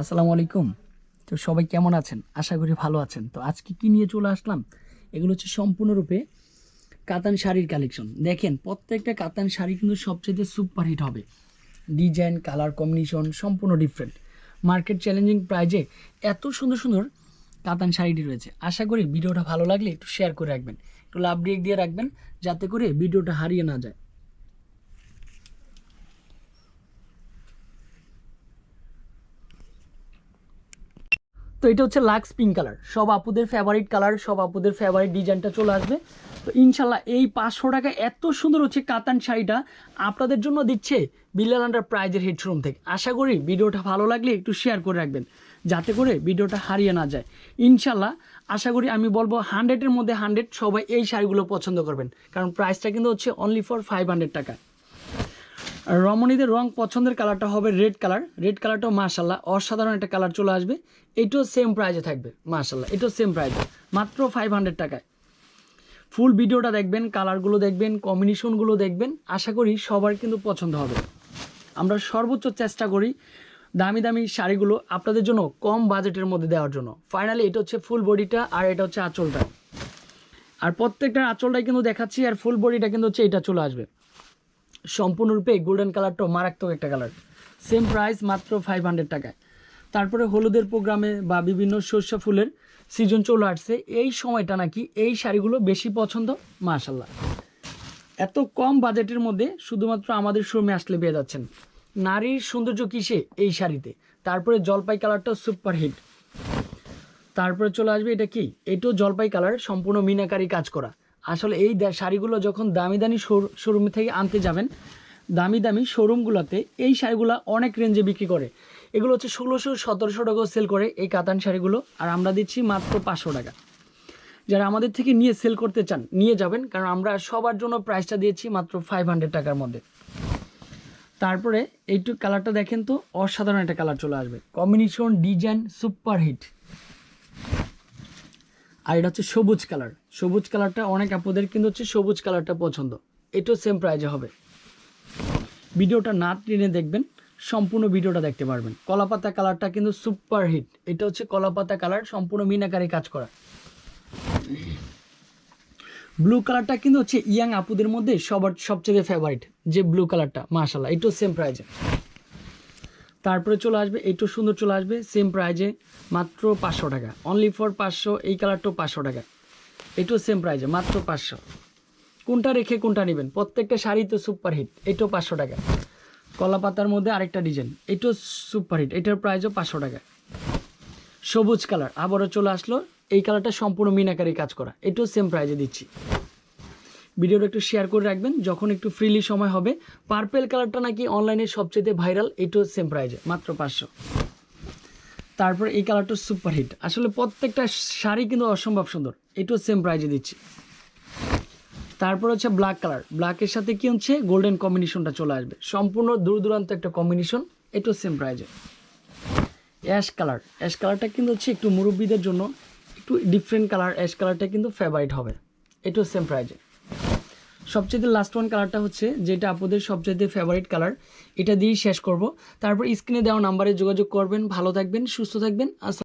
আসসালামু আলাইকুম। তো সবাই কেমন আছেন? আশা করি ভালো আছেন। তো আজকে কি নিয়ে চলে আসলাম? এগুলো হচ্ছে সম্পূর্ণরূপে কাতান শাড়ির কালেকশন দেখেন, প্রত্যেকটা কাতান শাড়ি কিন্তু সবচেয়ে সুপার হিট হবে। ডিজাইন কালার কম্বিনেশন সম্পূর্ণ ডিফারেন্ট মার্কেট চ্যালেঞ্জিং প্রাইজে এত সুন্দর সুন্দর কাতান শাড়িটি রয়েছে। আশা করি ভিডিওটা ভালো লাগলে একটু শেয়ার করে রাখবেন। একটু লাভ দিয়ে রাখবেন, যাতে করে ভিডিওটা হারিয়ে না যায়। তো এটা হচ্ছে লাক্স পিঙ্ক কালার। সব আপুদের ফেভারিট কালার, সব আপুদের ফেভারিট ডিজাইনটা চলে আসবে। তো ইনশাল্লাহ এই পাঁচশো টাকা এত সুন্দর হচ্ছে কাতান শাড়িটা আপনাদের জন্য দিচ্ছে বিল্লাল আন্ডার প্রাইজের হেডশোরুম থেকে। আশা করি ভিডিওটা ভালো লাগলে একটু শেয়ার করে রাখবেন, যাতে করে ভিডিওটা হারিয়ে না যায়। ইনশাল্লাহ আশা করি আমি বলব হান্ড্রেডের মধ্যে হান্ড্রেড সবাই এই শাড়িগুলো পছন্দ করবেন। কারণ প্রাইসটা কিন্তু হচ্ছে অনলি ফর ফাইভ হান্ড্রেড টাকা। রমণীদের রং পছন্দের কালারটা হবে রেড কালার। রেড কালারটাও মাশাল্লাহ অসাধারণ একটা কালার চলে আসবে। এটাও সেম প্রাইজে থাকবে মাশাল্লাহ এটাও সেম প্রাইজে মাত্র ফাইভ হান্ড্রেড টাকায়। ফুল ভিডিওটা দেখবেন কালারগুলো দেখবেন কম্বিনেশনগুলো দেখবেন। আশা করি সবার কিন্তু পছন্দ হবে। আমরা সর্বোচ্চ চেষ্টা করি দামি দামি শাড়িগুলো আপনাদের জন্য কম বাজেটের মধ্যে দেওয়ার জন্য। ফাইনালি এটা হচ্ছে ফুল বডিটা আর এটা হচ্ছে আঁচলটা। আর প্রত্যেকটা আঁচলটাই কিন্তু দেখাচ্ছি, আর ফুল বডিটা কিন্তু হচ্ছে, এটা চলে আসবে। সম্পূর্ণরূপে গোল্ডেন কালারটাও মারাত্মক একটা কালার সেম প্রাইস মাত্র ফাইভ হান্ড্রেড টাকায়। তারপরে হলুদের প্রোগ্রামে বা বিভিন্ন শস্য ফুলের সিজন চলে আসছে। এই সময়টা নাকি এই শাড়িগুলো বেশি পছন্দ? মাশাল্লাহ এত কম বাজেটের মধ্যে শুধুমাত্র আমাদের শোরুমে আসলে পেয়ে যাচ্ছেন। নারীর সৌন্দর্য কিসে এই শাড়িতে? তারপরে জলপাই কালারটা সুপার হিট তারপরে চলে আসবে এটা কি? এটাও জলপাই কালার সম্পূর্ণ মিনাকারি কাজ করা। আসলে এই শাড়িগুলো যখন দামি দামি শোরুম থেকে আনতে যাবেন, দামি দামি শোরুমগুলোতে এই শাড়িগুলো অনেক রেঞ্জে বিক্রি করে। এগুলো হচ্ছে ষোলোশো, সতেরোশো টাকাও সেল করে এই কাতান শাড়িগুলো, আর আমরা দিচ্ছি মাত্র পাঁচশো টাকা। যারা আমাদের থেকে নিয়ে সেল করতে চান, নিয়ে যাবেন, কারণ আমরা সবার জন্য প্রাইসটা দিয়েছি মাত্র ফাইভ হান্ড্রেড টাকার মধ্যে। তারপরে এইটু কালারটা দেখেন তো, অসাধারণ একটা কালার চলে আসবে। কম্বিনেশন ডিজাইন সুপার হিট আর এটা হচ্ছে সবুজ কালার। সবুজ কালারটা অনেক আপুদের কিন্তু হচ্ছে সবুজ কালারটা পছন্দ। এটাও সেম প্রাইজে হবে। ভিডিওটা না টেনে দেখবেন, সম্পূর্ণ ভিডিওটা দেখতে পারবেন। কলাপাতা কালারটা কিন্তু সুপার হিট এটা হচ্ছে কলাপাতা কালার, সম্পূর্ণ মিনাকারি কাজ করা। ব্লু কালারটা কিন্তু হচ্ছে ইয়াং আপুদের মধ্যে সবার সবচেয়ে ফেভারিট যে ব্লু কালারটা মাশাল্লাহ এটাও সেম প্রাইজে তারপরে চলে আসবে একটু সুন্দর চলে আসবে সেম প্রাইজে মাত্র পাঁচশো টাকা। অনলি ফর পাঁচশো, এই কালারটাও পাঁচশো টাকা। এটাও সেম প্রাইজে মাত্র পাঁচশো। কোনটা রেখে কোনটা নেবেন? প্রত্যেকটা শাড়ি তো সুপার হিট এটাও পাঁচশো টাকা। কলা পাতার মধ্যে আরেকটা ডিজাইন এটাও সুপার হিট এটার প্রাইসও পাঁচশো টাকা। সবুজ কালার আবারও চলে আসলো, এই কালারটা সম্পূর্ণ মিনাকারি কাজ করা এটাও সেম প্রাইজে দিচ্ছি। ভিডিওটা একটু শেয়ার করে রাখবেন। যখন একটু ফ্রিলি সময় হবে পার্পেল কালারটা নাকি অনলাইনে সবচেয়ে ভাইরাল এটাও সেম প্রাইজে মাত্র পাঁচশো। তারপর এই কালারটা সুপার হিট আসলে প্রত্যেকটা শাড়ি কিন্তু অসম্ভব সুন্দর, এটাও সেম প্রাইজে দিচ্ছি। তারপর হচ্ছে ব্ল্যাক কালার ব্ল্যাকের সাথে কি হচ্ছে? গোল্ডেন কম্বিনেশনটা চলে আসবে। সম্পূর্ণ দূর দূরান্ত একটা কম্বিনেশন এটাও সেম প্রাইজে অ্যাশ কালার অ্যাশ কালারটা কিন্তু হচ্ছে একটু মুরব্বীদের জন্য একটু ডিফারেন্ট কালার অ্যাশ কালারটা কিন্তু ফেভারিট হবে, এটাও সেম প্রাইজে সবচেয়ে লাস্ট ওয়ান কালারটা হচ্ছে যেটা আপনাদের সবচেয়ে ফেভারিট কালার এটা দিয়েই শেষ করব। তারপর স্ক্রিনে দেওয়া নাম্বারে যোগাযোগ করবেন। ভালো থাকবেন, সুস্থ থাকবেন।